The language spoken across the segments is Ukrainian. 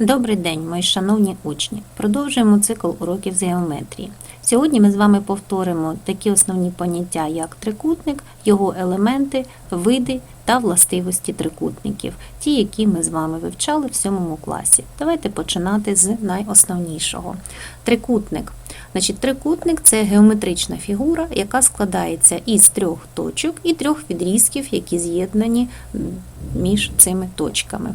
Добрий день, мої шановні учні! Продовжуємо цикл уроків з геометрії. Сьогодні ми з вами повторимо такі основні поняття, як трикутник, його елементи, види та властивості трикутників, ті, які ми з вами вивчали в сьомому класі. Давайте починати з найосновнішого. Трикутник. Значить, трикутник це геометрична фігура, яка складається із трьох точок і трьох відрізків, які з'єднані між цими точками.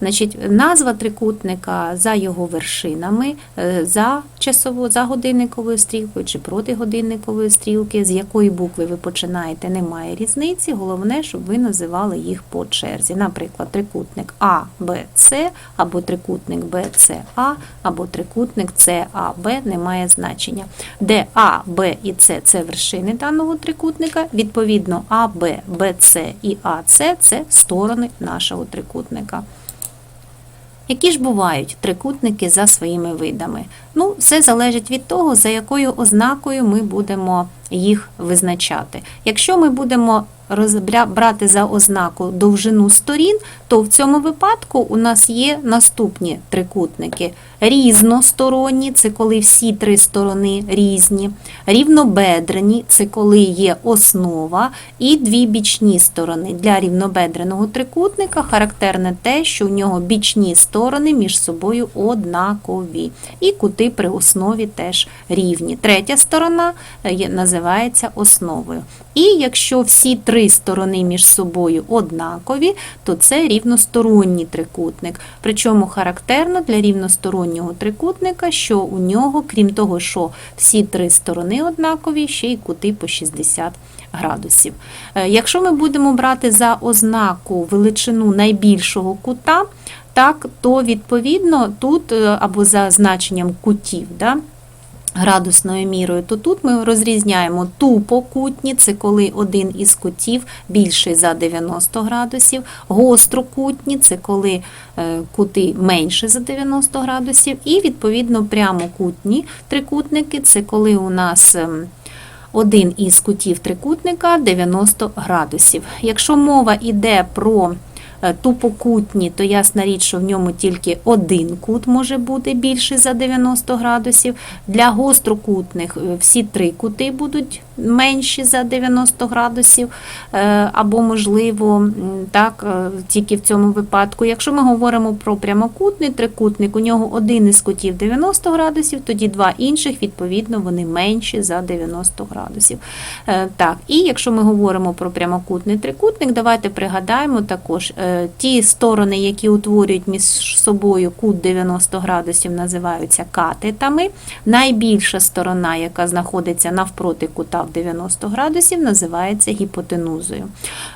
Значить, назва трикутника за його вершинами, е, за часово, за годинниковою стрілкою чи проти годинникової стрілки, з якої букви ви починаєте, немає різниці. Головне, щоб ви називали їх по черзі. Наприклад, трикутник А, Б, С, або трикутник Б, С, А, або трикутник С, А, Б не має значення. Де А, Б і С це вершини даного трикутника, відповідно А, Б, Б, С і А, С це сторони нашого трикутника. Які ж бувають трикутники за своїми видами? Ну, все залежить від того, за якою ознакою ми будемо їх визначати. Якщо ми будемо брати за ознаку довжину сторін, то в цьому випадку у нас є наступні трикутники. Різносторонні це коли всі три сторони різні, рівнобедрені це коли є основа, і дві бічні сторони. Для рівнобедреного трикутника характерне те, що в нього бічні сторони між собою однакові, і кути при основі теж рівні. Третя сторона е, називається основою. І якщо всі три сторони між собою однакові, то це рівносторонній трикутник. Причому характерно для рівностороннього трикутника, що у нього, крім того, що всі три сторони однакові, ще й кути по 60 градусів. Е, Якщо ми будемо брати за ознаку величину найбільшого кута, так, то відповідно тут е, або за значенням кутів, да, градусною мірою, то тут ми розрізняємо тупокутні, це коли один із кутів більший за 90 градусів, гострокутні, це коли е, кути менше за 90 градусів, і відповідно прямокутні трикутники, це коли у нас ем, один із кутів трикутника 90 градусів. Якщо мова йде про тупокутні, то ясна річ, що в ньому тільки один кут може бути більший за 90 градусів. Для гострокутних е, всі три кути будуть менші за 90 градусів, е, або, можливо, так, е, тільки в цьому випадку. Якщо ми говоримо про прямокутний трикутник, у нього один із кутів 90 градусів, тоді два інших, відповідно, вони менші за 90 градусів. Е, Так, і якщо ми говоримо про прямокутний трикутник, давайте пригадаємо також е, ті сторони, які утворюють між собою кут 90 градусів, називаються катетами. Найбільша сторона, яка знаходиться навпроти кута в 90 градусів, називається гіпотенузою.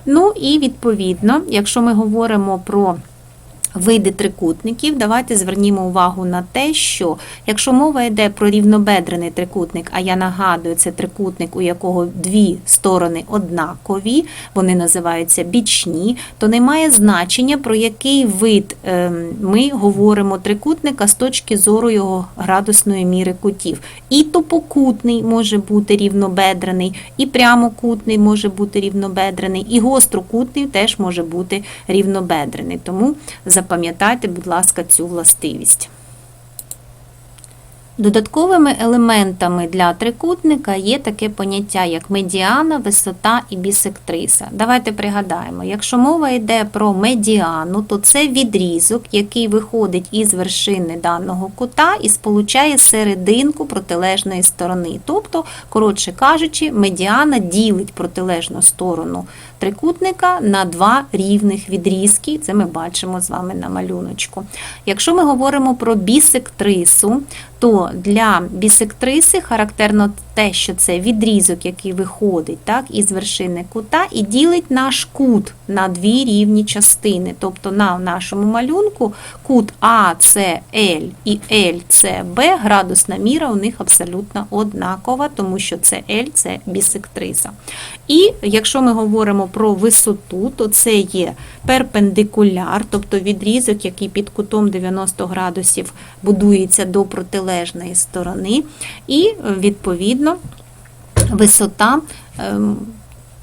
Ну і відповідно, якщо ми говоримо про Види трикутників, давайте звернімо увагу на те, що якщо мова йде про рівнобедрений трикутник, а я нагадую, це трикутник, у якого дві сторони однакові, вони називаються бічні, то немає значення, про який вид ем, ми говоримо трикутника з точки зору його градусної міри кутів. І топокутний може бути рівнобедрений, і прямокутний може бути рівнобедрений, і гострокутний теж може бути рівнобедрений. Тому запам'ятайте, будь ласка, цю властивість. Додатковими елементами для трикутника є таке поняття, як медіана, висота і бісектриса. Давайте пригадаємо, якщо мова йде про медіану, то це відрізок, який виходить із вершини даного кута і сполучає серединку протилежної сторони. Тобто, коротше кажучи, медіана ділить протилежну сторону трикутника на два рівних відрізки. Це ми бачимо з вами на малюночку. Якщо ми говоримо про бісектрису, то для бісектриси характерно те, що це відрізок, який виходить так, із вершини кута, і ділить наш кут на дві рівні частини. Тобто на нашому малюнку кут АЦЛ і ЛЦБ, градусна міра у них абсолютно однакова, тому що CL – це бісектриса. І якщо ми говоримо про висоту, то це є перпендикуляр, тобто відрізок, який під кутом 90 градусів будується до протилежної сторони, і відповідно висота ем,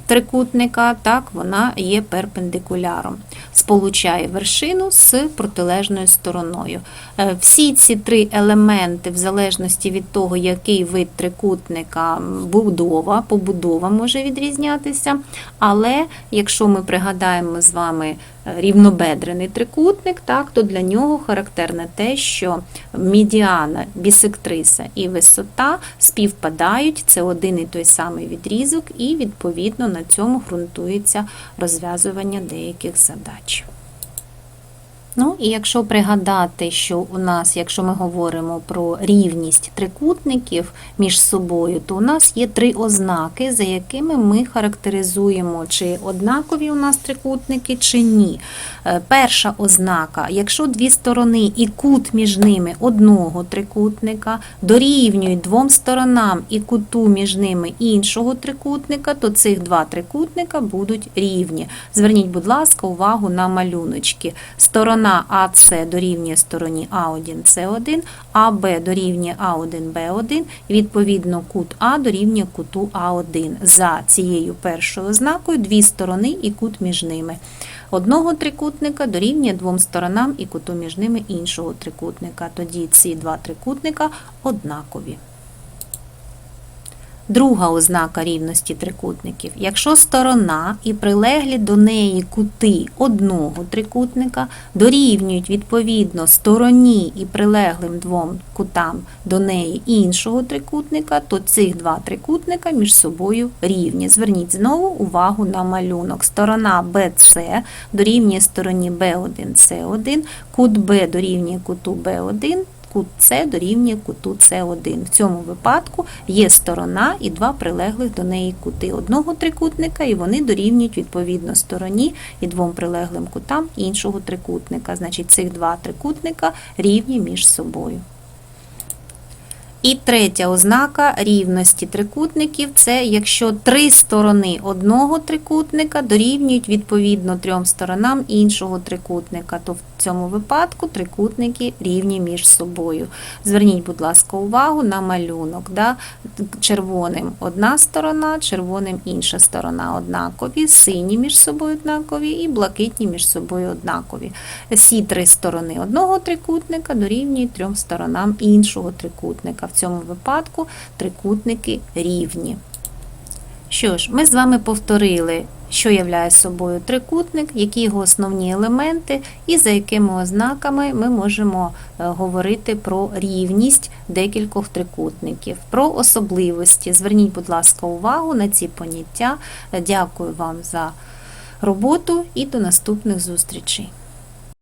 трикутника, так вона є перпендикуляром. Сполучає вершину з протилежною стороною. Е, Всі ці три елементи, в залежності від того, який вид трикутника будова, побудова може відрізнятися. Але якщо ми пригадаємо з вами рівнобедрений трикутник, так, то для нього характерне те, що медіана, бісектриса і висота співпадають, це один і той самий відрізок, і відповідно на цьому ґрунтується розв'язування деяких задач. Ну і якщо пригадати, що у нас, якщо ми говоримо про рівність трикутників між собою, то у нас є три ознаки, за якими ми характеризуємо, чи однакові у нас трикутники, чи ні. Е, Перша ознака, якщо дві сторони і кут між ними одного трикутника дорівнюють двом сторонам і куту між ними іншого трикутника, то цих два трикутника будуть рівні. Зверніть, будь ласка, увагу на малюночки. Сторона АС дорівнює стороні А1, С1, АБ дорівнює А1, Б1, і відповідно кут А дорівнює куту А1. За цією першою ознакою дві сторони і кут між ними. Одного трикутника дорівнює двом сторонам і куту між ними іншого трикутника. Тоді ці два трикутника однакові. Друга ознака рівності трикутників. Якщо сторона і прилеглі до неї кути одного трикутника дорівнюють відповідно стороні і прилеглим двом кутам до неї іншого трикутника, то цих два трикутника між собою рівні. Зверніть знову увагу на малюнок. Сторона BC дорівнює стороні B1, C1, кут B дорівнює куту B1, кут С дорівнює куту С1. В цьому випадку є сторона і два прилеглих до неї кути одного трикутника, і вони дорівнюють відповідно стороні і двом прилеглим кутам іншого трикутника. Значить, цих два трикутника рівні між собою. І третя ознака рівності трикутників це якщо три сторони одного трикутника дорівнюють відповідно трьом сторонам іншого трикутника, то в цьому випадку трикутники рівні між собою. Зверніть, будь ласка, увагу на малюнок. Да? Червоним одна сторона, червоним інша сторона однакові, сині між собою однакові і блакитні між собою однакові. Всі три сторони одного трикутника дорівнюють трьом сторонам іншого трикутника. Цьому випадку трикутники рівні. Що ж, ми з вами повторили, що являє собою трикутник, які його основні елементи, і за якими ознаками ми можемо е, говорити про рівність декількох трикутників, про особливості. Зверніть, будь ласка, увагу на ці поняття. Дякую вам за роботу і до наступних зустрічей.